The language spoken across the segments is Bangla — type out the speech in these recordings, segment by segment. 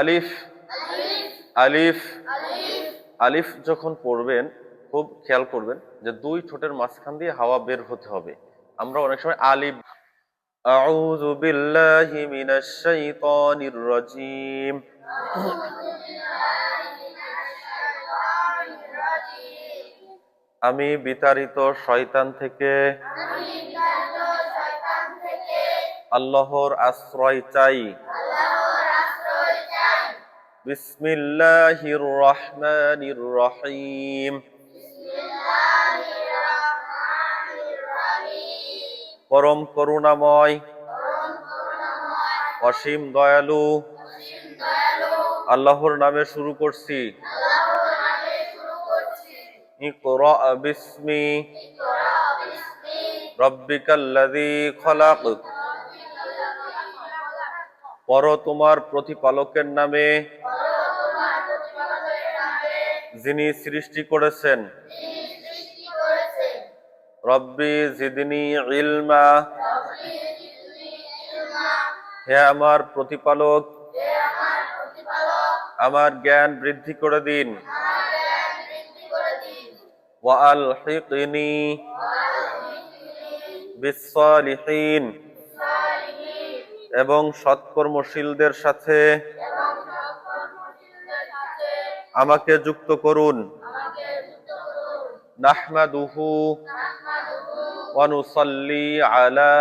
আলিফ আলিফ আলিফ যখন পড়বেন, খুব খেয়াল করবেন যে দুই ঠোঁটের মাঝখান দিয়ে হাওয়া বের হতে হবে। আমরা অনেক সময় আলিফ, আউযু বিল্লাহি মিনাশ শাইতানির রাজিম। আমি বিতাড়িত শয়তান থেকে, আল্লাহর আশ্রয় চাই। বিসমিল্লাহির রহমানির রহিম পরম করুণাময়, অসীম দয়ালু, আল্লাহর নামে শুরু করছি। বিসমি, রব্বিকাল্লাযী খলাক। পর তোমার প্রতিপালকের নামে যিনি সৃষ্টি করেছেন। রব্বি জিদনি ইলমা। হে আমার প্রতিপালক। আমার জ্ঞান বৃদ্ধি করে দিন। ওয়ালহিকনি বিসসালিহিন। এবং সৎকর্মশীলদের সাথে আমাকে যুক্ত করুন। ওয়ানুসাল্লি আলা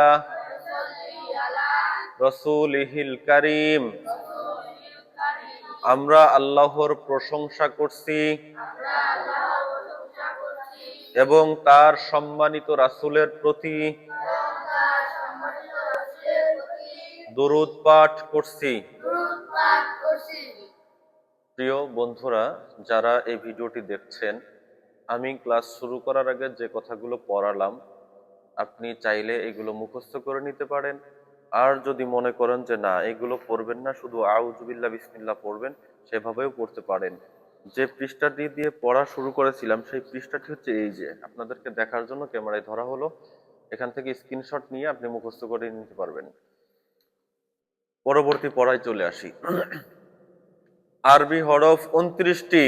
কারীম। আমরা আল্লাহর প্রশংসা করছি এবং তার সম্মানিত রাসূলের প্রতি দরুদ পাঠ করছি। প্রিয় বন্ধুরা, যারা এই ভিডিওটি দেখছেন, আমি ক্লাস শুরু করার আগে যে কথাগুলো পড়ালাম, আপনি চাইলে এগুলো মুখস্থ করে নিতে পারেন। আর যদি মনে করেন যে না, এগুলো পড়বেন না, শুধু আউজুবিল্লাহ বিসমিল্লাহ পড়বেন, সেভাবেও পড়তে পারেন। যে পৃষ্ঠাটি দিয়ে পড়া শুরু করেছিলাম, সেই পৃষ্ঠাটি হচ্ছে এই যে, আপনাদেরকে দেখার জন্য ক্যামেরায় ধরা হলো। এখান থেকে স্ক্রিনশট নিয়ে আপনি মুখস্থ করে নিতে পারবেন। পরবর্তী পড়ায় চলে আসি। আরবি হরফ উনত্রিশটি।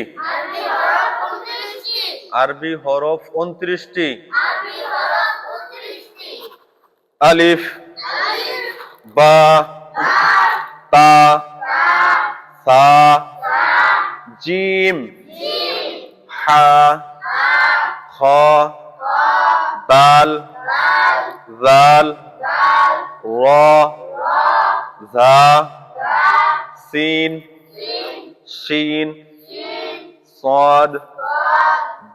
আরবি হরফ উনত্রিশটি। আলিফ বা তা সা জিম হা খ দাল জাল র ঝা সিন শিন صاد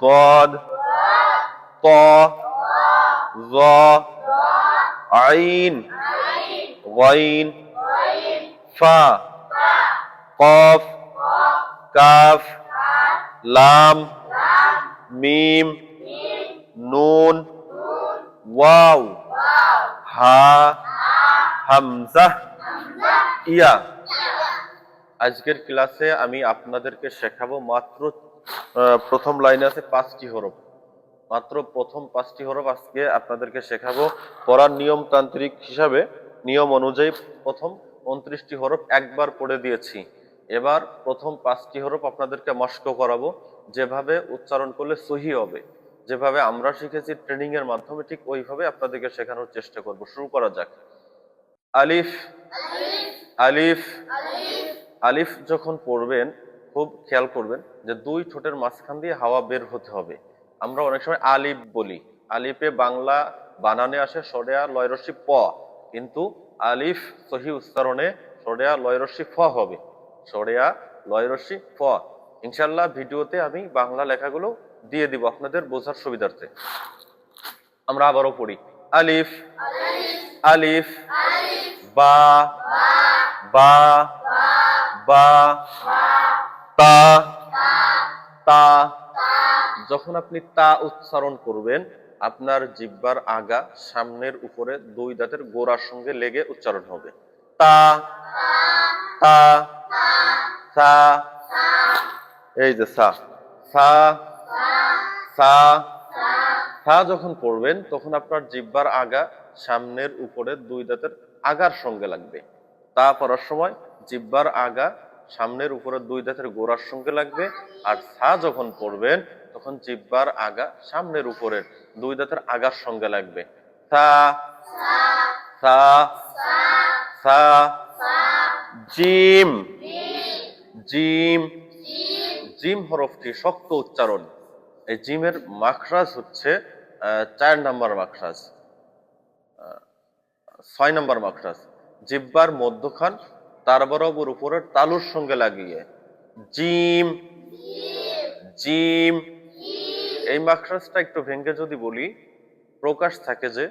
ضاد ط ظ عين غين فا قاف কাফ লাম মিম নুন ওয়াও হা হামজা ইয়া আজকের ক্লাসে আমি আপনাদেরকে শেখাবো মাত্র প্রথম লাইনে আছে পাঁচটি হরফ। মাত্র প্রথম পাঁচটি হরফ আজকে আপনাদেরকে শেখাবো। পড়ার নিয়মতান্ত্রিক হিসাবে নিয়ম অনুযায়ী প্রথম উনত্রিশটি হরফ একবার পড়ে দিয়েছি। এবার প্রথম পাঁচটি হরফ আপনাদেরকে মস্ক করাবো। যেভাবে উচ্চারণ করলে সহি হবে, যেভাবে আমরা শিখেছি ট্রেনিং এর মাধ্যমে ঠিক ওইভাবে আপনাদেরকে শেখানোর চেষ্টা করব। শুরু করা যাক। আলিফ আলিফ আলিফ যখন পড়বেন, খুব খেয়াল করবেন যে দুই ঠোঁটের মাঝখান দিয়ে হাওয়া বের হতে হবে। আমরা অনেক সময় আলিফ বলি। আলিফে বাংলা বানানে আসে সরেয়া লয়রসি প, কিন্তু আলিফ সহি উচ্চারণে সরেয়া লয়রসি ফ হবে। সরেয়া লয়রসি ফ। ইনশাল্লাহ ভিডিওতে আমি বাংলা লেখাগুলো দিয়ে দিব আপনাদের বোঝার সুবিধার্থে। আমরা আবারও পড়ি। আলিফ আলিফ, বা বা বা তা তা যখন আপনি তা উচ্চারণ করবেন, আপনার জিব্বার আগা সামনের উপরে দুই দাঁতের গোড়ার সঙ্গে লেগে উচ্চারণ হবে। তা তা, সা, এই যে সা সা সা সা যখন পড়বেন, তখন আপনার জিব্বার আগা সামনের উপরে দুই দাঁতের আগার সঙ্গে লাগবে। তা পড়ার সময় জিব্বার আগা সামনের উপরের দুই দাঁতের গোড়ার সঙ্গে লাগবে আর সা যখন পড়বেন, তখন জিব্বার আগা সামনের উপরের দুই দাঁতের আগার সঙ্গে লাগবে। সা সা সা, জিম জিম জিম হরফটি শক্ত উচ্চারণ। এই জিমের মাখরাজ হচ্ছে চার নাম্বার মাখরাজ ছয় নাম্বার মাখরাজ। জিব্বার মধ্যখান তার বরাবর উপরের তালুর সঙ্গে লাগিয়ে। জিম। জিম। এই মাখরাজটা একটু ভেঙ্গে যদি বলি, প্রকাশ থাকে যে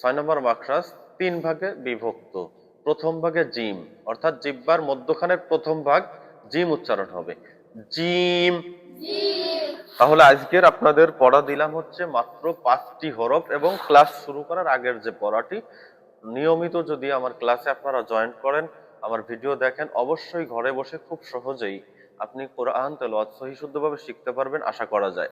ছয় নম্বর মাখরাজ তিন ভাগে বিভক্ত। প্রথম ভাগে জিম, অর্থাৎ জিব্বার মধ্যখানের প্রথম ভাগ জিম উচ্চারণ হবে। জিম। তাহলে আজকের আপনাদের পড়া দিলাম হচ্ছে মাত্র পাঁচটি হরফ এবং ক্লাস শুরু করার আগের যে পড়াটি, নিয়মিত যদি আমার ক্লাসে আপনারা জয়েন করেন আমার ভিডিও দেখেন, অবশ্যই ঘরে বসে খুব সহজেই আপনি কোরআন, তেলাওয়াত সহি শুদ্ধভাবে শিখতে পারবেন, আশা করা যায়।